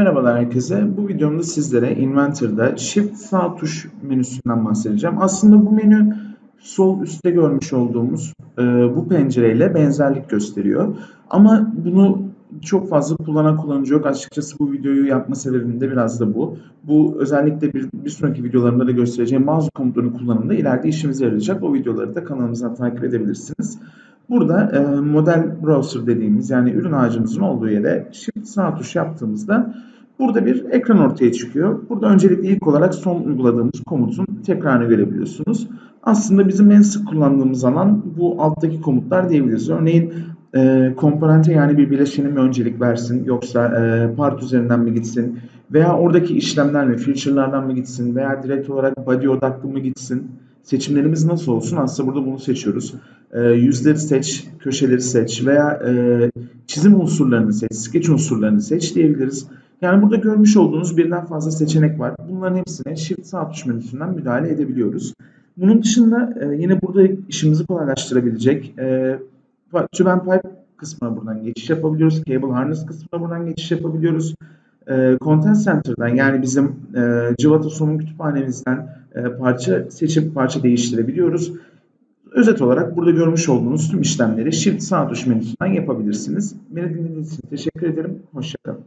Merhabalar herkese. Bu videomda sizlere Inventor'da Shift sağ tuş menüsünden bahsedeceğim. Aslında bu menü sol üstte görmüş olduğumuz e, bu pencereyle benzerlik gösteriyor. Ama bunu çok fazla kullanan kullanıcı yok. Açıkçası bu videoyu yapma sebebim de biraz da bu. Bu özellikle bir, bir sonraki videolarımda da göstereceğim bazı komutların kullanımında ileride işimize yarayacak. O videoları da kanalımızdan takip edebilirsiniz. Burada e, model browser dediğimiz yani ürün ağacımızın olduğu yere shift sağ tuş yaptığımızda burada bir ekran ortaya çıkıyor. Burada öncelikle ilk olarak son uyguladığımız komutun tekrarını görebiliyorsunuz. Aslında bizim en sık kullandığımız alan bu alttaki komutlar diyebiliriz. Örneğin e, komponente yani bir bileşeni mi öncelik versin yoksa e, part üzerinden mi gitsin veya oradaki işlemler mi, feature'lardan mı gitsin veya direkt olarak body odaklı mı gitsin seçimlerimiz nasıl olsun? Aslında burada bunu seçiyoruz. E, yüzleri seç, köşeleri seç veya e, çizim unsurlarını seç, sketch unsurlarını seç diyebiliriz. Yani burada görmüş olduğunuz birden fazla seçenek var. Bunların hepsine Shift sağ tuş menüsünden müdahale edebiliyoruz. Bunun dışında e, yine burada işimizi kolaylaştırabilecek e, Tube Pipe kısmına buradan geçiş yapabiliyoruz. Cable Harness kısmına buradan geçiş yapabiliyoruz. E, Content Center'dan yani bizim e, Civata Sonun kütüphanemizden e, parça seçip parça değiştirebiliyoruz. Özet olarak burada görmüş olduğunuz tüm işlemleri Shift sağ tuş menüsünden yapabilirsiniz. Beni dinlediğiniz için teşekkür ederim. Hoşçakalın.